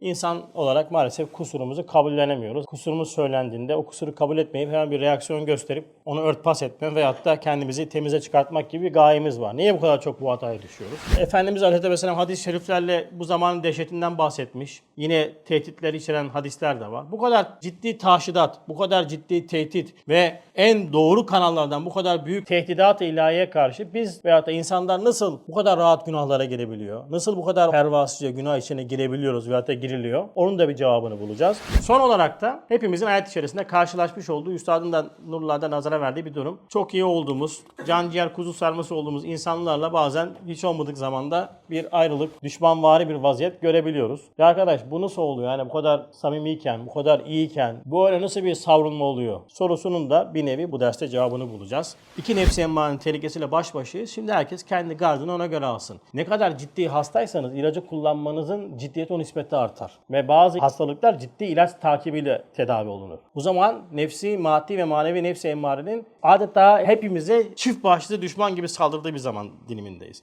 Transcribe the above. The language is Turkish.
İnsan olarak maalesef kusurumuzu kabullenemiyoruz. Kusurumuz söylendiğinde o kusuru kabul etmeyip hemen bir reaksiyon gösterip onu örtbas etme veyahut da kendimizi temize çıkartmak gibi bir gayemiz var. Niye bu kadar çok bu hataya düşüyoruz? Efendimiz Aleyhisselam hadis-i şeriflerle bu zamanın dehşetinden bahsetmiş. Yine tehditleri içeren hadisler de var. Bu kadar ciddi taşidat, bu kadar ciddi tehdit ve en doğru kanallardan bu kadar büyük tehdidat-ı ilahiye karşı biz veyahut da insanlar nasıl bu kadar rahat günahlara girebiliyor? Nasıl bu kadar pervasızca günah içine girebiliyoruz veyahut da giriliyor? Onun da bir cevabını bulacağız. Son olarak da hepimizin hayat içerisinde karşılaşmış olduğu üstadın da nurlarda nazara verdiği bir durum. Çok iyi olduğumuz, can ciğer kuzu sarması olduğumuz insanlarla bazen hiç olmadık zamanda bir ayrılık, düşmanvari bir vaziyet görebiliyoruz. Ya arkadaş bu nasıl oluyor? Yani bu kadar samimiyken, bu kadar iyiyken böyle nasıl bir savrulma oluyor? Sorusunun da bir nevi bu derste cevabını bulacağız. İki nefsi emmarenin tehlikesiyle baş başayız. Şimdi herkes kendi gardını ona göre alsın. Ne kadar ciddi hastaysanız ilacı kullanmanızın ciddiyeti o nispette artar. Ve bazı hastalıklar ciddi ilaç takibiyle tedavi olunur. Bu zaman nefsi, maddi ve manevi nefsi emmarenin adeta hepimize çift başlı düşman gibi saldırdığı bir zaman dilimindeyiz.